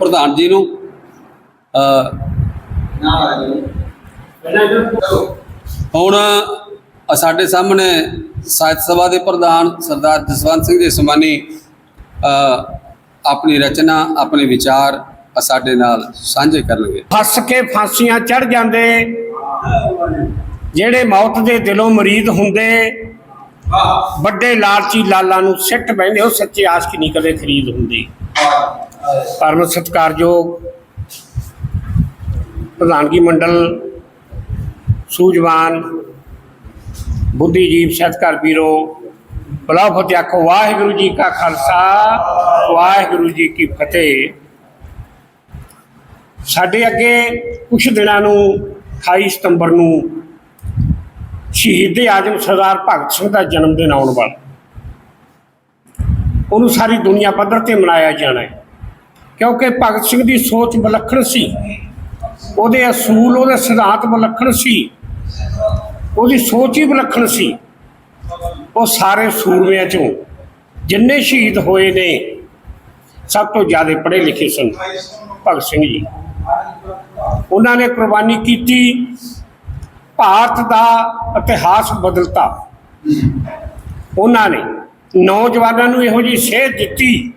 ਪ੍ਰਧਾਨ ਜੀ ਨੂੰ ਅ, ਹੁਣ ਸਾਡੇ ਸਾਹਮਣੇ ਸਾਹਿਤ ਸਭਾ ਦੇ ਪ੍ਰਧਾਨ ਸਰਦਾਰ ਜਸਵੰਤ ਸਿੰਘ ਜੀ ਸਮਾਨੀ ਆਪਣੀ ਰਚਨਾ ਆਪਣੇ ਵਿਚਾਰ ਸਾਡੇ ਨਾਲ ਸਾਂਝੇ ਕਰਨਗੇ। ਫਸ ਕੇ ਫਾਂਸੀਆਂ ਚੜ ਜਾਂਦੇ ਜਿਹੜੇ ਮੌਤ ਦੇ ਦਿਲੋਂ ਮਰੀਦ ਹੁੰਦੇ ਵੱਡੇ ਲਾਲਚੀ ਲਾਲਾਂ ਨੂੰ ਸਿੱਟ ਬੈਂਦੇ ਉਹ ਸੱਚੇ ਆਸ਼ਕ ਨਹੀਂ ਕਦੇ ਖਰੀਦ ਹੁੰਦੇ। ਪਰਮ ਸਤਿਕਾਰਯੋਗ ਪ੍ਰਧਾਨਗੀ ਮੰਡਲ ਸੂਝਵਾਨ ਬੁੱਧੀਜੀਵ ਸਤਿਕਾਰ ਵੀਰੋ ਬਲਾ ਫਤਿਹ ਆਖੋ, ਵਾਹਿਗੁਰੂ ਜੀ ਕਾ ਖਾਲਸਾ, ਵਾਹਿਗੁਰੂ ਜੀ ਕੀ ਫਤਿਹ। ਸਾਡੇ ਅੱਗੇ ਕੁਝ ਦਿਨਾਂ ਨੂੰ 28 ਸਤੰਬਰ ਨੂੰ ਸ਼ਹੀਦ ਆਜਮ ਸਰਦਾਰ ਭਗਤ ਸਿੰਘ ਦਾ ਜਨਮ ਦਿਨ ਆਉਣ ਵਾਲਾ। ਉਹਨੂੰ ਸਾਰੀ ਦੁਨੀਆ ਪੱਧਰ ਤੇ ਮਨਾਇਆ ਜਾਣਾ ਹੈ। ਕਿਉਂਕਿ ਭਗਤ ਸਿੰਘ ਦੀ ਸੋਚ ਵਿਲੱਖਣ ਸੀ। ਉਹਦੇ ਅਸੂਲ, ਉਹਦੇ ਸਿਧਾਂਤ ਵਿਲੱਖਣ ਸੀ। ਉਹਦੀ ਸੋਚ ਹੀ ਵਿਲੱਖਣ ਸੀ। ਉਹ ਸਾਰੇ ਸੂਰਮਿਆਂ ਚੋਂ ਜਿੰਨੇ ਸ਼ਹੀਦ ਹੋਏ ਨੇ, ਸਭ ਤੋਂ ਜ਼ਿਆਦਾ ਪੜ੍ਹੇ ਲਿਖੇ ਸਨ ਭਗਤ ਸਿੰਘ ਜੀ। ਉਹਨਾਂ ਨੇ ਕੁਰਬਾਨੀ ਕੀਤੀ, ਭਾਰਤ ਦਾ ਇਤਿਹਾਸ ਬਦਲਤਾ। ਉਹਨਾਂ ਨੇ ਨੌਜਵਾਨਾਂ ਨੂੰ ਇਹੋ ਜਿਹੀ ਸੇਧ ਦਿੱਤੀ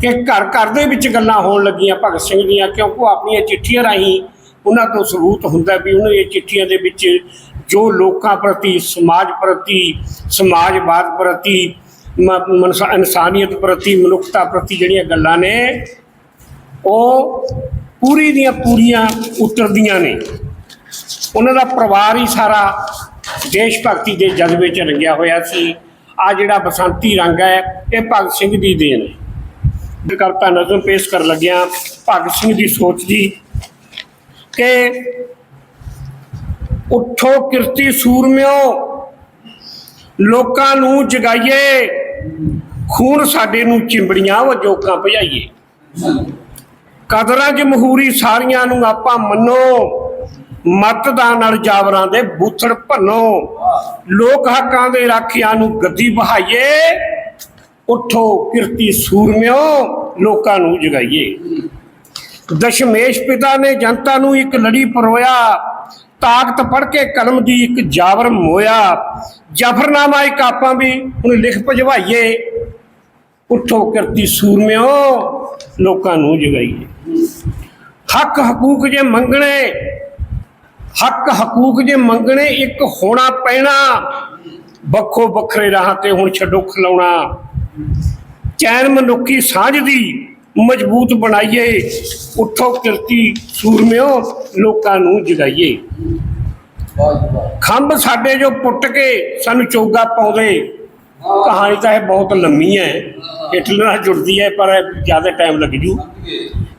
ਕਿ ਘਰ ਘਰ ਦੇ ਵਿੱਚ ਗੱਲਾਂ ਹੋਣ ਲੱਗੀਆਂ ਭਗਤ ਸਿੰਘ ਦੀਆਂ, ਕਿਉਂਕਿ ਉਹ ਆਪਣੀਆਂ ਚਿੱਠੀਆਂ ਰਾਹੀਂ ਉਹਨਾਂ ਤੋਂ ਸਬੂਤ ਹੁੰਦਾ ਵੀ ਉਹਨਾਂ ਇਹ ਚਿੱਠੀਆਂ ਦੇ ਵਿੱਚ ਜੋ ਲੋਕਾਂ ਪ੍ਰਤੀ, ਸਮਾਜ ਪ੍ਰਤੀ, ਸਮਾਜਵਾਦ ਪ੍ਰਤੀ ਮਨਸਾ- ਇਨਸਾਨੀਅਤ ਪ੍ਰਤੀ, ਮਨੁੱਖਤਾ ਪ੍ਰਤੀ ਜਿਹੜੀਆਂ ਗੱਲਾਂ ਨੇ, ਉਹ ਪੂਰੀ ਦੀਆਂ ਪੂਰੀਆਂ ਉਤਰਦੀਆਂ ਨੇ। ਉਹਨਾਂ ਦਾ ਪਰਿਵਾਰ ਹੀ ਸਾਰਾ ਦੇਸ਼ ਭਗਤੀ ਦੇ ਜਜ਼ਬੇ 'ਚ ਰੰਗਿਆ ਹੋਇਆ ਸੀ। ਆ ਜਿਹੜਾ ਬਸੰਤੀ ਰੰਗ ਹੈ, ਇਹ ਭਗਤ ਸਿੰਘ ਦੀ ਦੇਣ ਹੈ। ਕਰਤਾ ਨਜ਼ਮ ਪੇਸ਼ ਕਰਨ ਲੱਗਿਆ ਭਗਤ ਸਿੰਘ ਦੀ ਸੋਚ ਦੀ ਕਿ ਉੱਠੋ ਕਿਰਤੀ ਸੂਰਮਿਓ, ਲੋਕਾਂ ਨੂੰ ਜਗਾਈਏ, ਖੂਨ ਸਾਡੇ ਨੂੰ ਚਿੰਬੜੀਆਂ ਵਜੋਕਾਂ ਭਜਾਈਏ ਕਦਰਾਂ ਜਮਹੂਰੀ ਸਾਰੀਆਂ ਨੂੰ ਆਪਾਂ ਮੰਨੋ, ਮਤਦਾਨ ਨਾਲ ਜਾਵਰਾਂ ਦੇ ਬੂਥੜ ਭੰਨੋ, ਲੋਕ ਹੱਕਾਂ ਦੇ ਰਾਖਿਆਂ ਨੂੰ ਗੱਦੀ ਬਹਾਈਏ। ਉਠੋ ਕਿਰਤੀ ਸੂਰਮਿਓ, ਲੋਕਾਂ ਨੂੰ ਜਗਾਈਏ। ਦਸ਼ਮੇਸ਼ ਪਿਤਾ ਨੇ ਜਨਤਾ ਨੂੰ ਇੱਕ ਲੜੀ ਪਰੋਇਆ, ਤਾਕਤ ਪੜ ਕੇ ਕਲਮ ਦੀ ਇੱਕ ਜਾਵਰ ਮੋਇਆ। ਜਫਰਨਾਮਾ ਇੱਕ ਆਪਾਂ ਵੀ ਹੁਣ ਲਿਖ ਭਜਵਾਈਏ। ਉਠੋ ਕਿਰਤੀ ਸੂਰਮਿਓ, ਲੋਕਾਂ ਨੂੰ ਜਗਾਈਏ। ਹੱਕ ਹਕੂਕ ਜੇ ਮੰਗਣੇ, ਹੱਕ ਹਕੂਕ ਜੇ ਮੰਗਣੇ ਇੱਕ ਹੋਣਾ ਪੈਣਾ। ਵੱਖੋ ਵੱਖਰੇ ਰਾਹਾਂ ਤੇ ਹੁਣ ਛੱਡੋ ਖਲਾਉਣਾ ਚੈਨ ਮਨੁੱਖੀ ਸਾਂਝ ਦੀ ਮਜ਼ਬੂਤ ਬਣਾਈਏ ਉਠੋ ਕਿਰਤੀ ਸੂਰਮਿਓ ਲੋਕਾਂ ਨੂੰ ਜਗਾਈਏ। ਖੰਭ ਸਾਡੇ ਜੋ ਪੁੱਟ ਕੇ ਸਾਨੂੰ ਚੋਗਾ ਪਾਉਂਦੇ। ਕਹਾਣੀ ਤਾਂ ਇਹ ਬਹੁਤ ਲੰਮੀ ਹੈ। ਹਿਟਲਰ ਨਾਲ ਜੁੜਦੀ ਹੈ ਪਰ ਜ਼ਿਆਦਾ ਟਾਈਮ ਲੱਗ ਜੂ।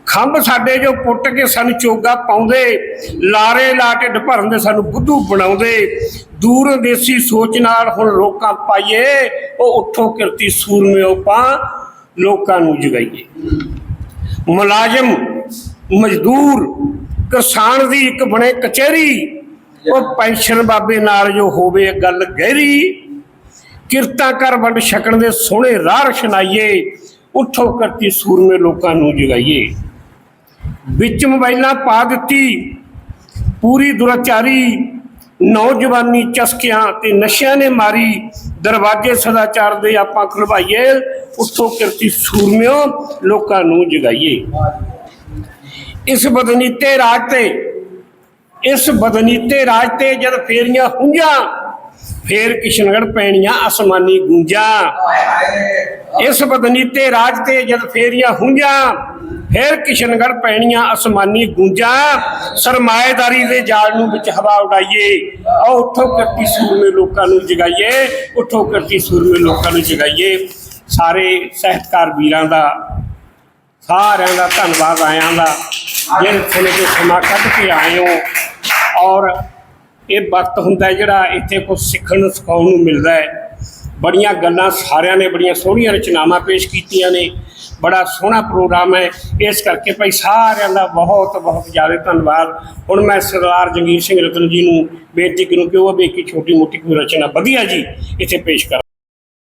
ਖੰਭ ਸਾਡੇ ਜੋ ਪੁੱਟ ਕੇ ਸਾਨੂੰ ਚੋਗਾ ਪਾਉਂਦੇ, ਲਾਰੇ ਲਾ ਢਿੱਡ ਭਰਨ ਦੇ ਸਾਨੂੰ ਬੁੱਧੂ ਬਣਾਉਂਦੇ। ਦੂਰ ਦੇਸੀ ਸੋਚ ਨਾਲ ਹੁਣ ਰੋਕਾਂ ਪਾਈਏ, ਉਹ ਉੱਠੋ ਕਿਰਤੀ ਸੂਰਮਿਓ ਪਾ, ਲੋਕਾਂ ਨੂੰ ਜਗਾਈਏ। ਮੁਲਾਜ਼ਮ, ਮਜ਼ਦੂਰ, ਕਿਸਾਨ ਦੀ ਇੱਕ ਬਣੇ ਕਚਹਿਰੀ, ਉਹ ਪੈਨਸ਼ਨ ਬਾਬੇ ਨਾਲ ਜੋ ਹੋਵੇ ਗੱਲ ਗਹਿਰੀ। ਕਿਰਤਾ ਕਰ ਵੰਡ ਛਕਣ ਦੇ ਸੋਹਣੇ ਰਾਹ ਰਸ਼ਨਾਈਏ, ਉੱਠੋ ਕਰਤੀ ਸੂਰਮੇ ਲੋਕਾਂ ਨੂੰ ਜਗਾਈਏ। ਵਿੱਚ ਮੋਬਾਈਲਾਂ ਪਾ ਦਿੱਤੀ। ਪੂਰੀ ਦੁਰਾਚਾਰੀ ਨੌਜਵਾਨੀ ਚਸਕਿਆਂ ਤੇ ਨਸ਼ਿਆਂ ਨੇ ਮਾਰੀ। ਦਰਵਾਜ਼ੇ ਸਦਾਚਾਰ ਦੇ ਆਪਾਂ ਖੁਲਵਾਈਏ। ਉੱਠੋ ਕਿਰਤੀ ਸੂਰਮਿਓ ਲੋਕਾਂ ਨੂੰ ਜਗਾਈਏ। ਇਸ ਬਦਨੀਤੇ ਰਾਜ ਤੇ, ਇਸ ਬਦਨੀਤੇ ਰਾਜ ਤੇ ਜਦ ਫੇਰੀਆਂ ਹੁੰਝਾਂ ਫੇਰ ਕਿਸ਼ਨਗੜ ਪੈਣੀਆਂ ਅਸਮਾਨੀ ਗੂੰਜਾਂ। ਇਸ ਬਦਨੀਤੇ ਰਾਜ ਤੇ ਜਦ ਫੇਰੀਆਂ ਹੁੰਝਾਂ ਫੇਰ ਕਿਸ਼ਨਗੜ ਪੈਣੀਆਂ ਅਸਮਾਨੀ ਗੂੰਜਾਂ, ਸਰਮਾਏਦਾਰੀ ਦੇ ਜਾਲ ਨੂੰ ਵਿੱਚ ਹਵਾ ਉਡਾਈਏ। ਆਓ ਉੱਠੋ ਕਰਤੀ ਸੂਰਮੇ ਲੋਕਾਂ ਨੂੰ ਜਗਾਈਏ, ਉੱਠੋ ਕਰਤੀ ਸੂਰਮੇ ਲੋਕਾਂ ਨੂੰ ਜਗਾਈਏ। ਸਾਰੇ ਸਹਿਤਕਾਰ ਵੀਰਾਂ ਦਾ, ਸਾਰਿਆਂ ਦਾ ਧੰਨਵਾਦ ਆਇਆਂ ਦਾ ਜਿਹੜੇ ਥੋੜੇ ਜਿਹੇ ਸਮਾਂ ਕੱਢ ਕੇ ਆਏ ਹੋ। ਔਰ ਇਹ ਵਕਤ ਹੁੰਦਾ ਜਿਹੜਾ ਇੱਥੇ ਕੁਝ ਸਿੱਖਣ ਨੂੰ, ਸਿਖਾਉਣ ਨੂੰ ਮਿਲਦਾ ਹੈ। ਬੜੀਆਂ ਗੱਲਾਂ ਸਾਰਿਆਂ ਨੇ ਬੜੀਆਂ ਸੋਹਣੀਆਂ ਰਚਨਾਵਾਂ ਪੇਸ਼ ਕੀਤੀਆਂ ਨੇ। ਬੜਾ ਸੋਹਣਾ ਪ੍ਰੋਗਰਾਮ ਹੈ। ਇਸ ਕਰਕੇ ਭਾਈ ਸਾਰਿਆਂ ਦਾ ਬਹੁਤ ਬਹੁਤ ਜ਼ਿਆਦਾ ਧੰਨਵਾਦ। ਹੁਣ ਮੈਂ ਸਰਦਾਰ ਜੰਗੀਰ ਸਿੰਘ ਰਤਨ ਜੀ ਨੂੰ ਬੇਨਤੀ ਕਰੂੰ ਕਿ ਉਹ ਵੀ ਇੱਕ ਛੋਟੀ ਮੋਟੀ ਕੋਈ ਰਚਨਾ ਵਧੀਆ ਜੀ ਇੱਥੇ ਪੇਸ਼ ਕਰ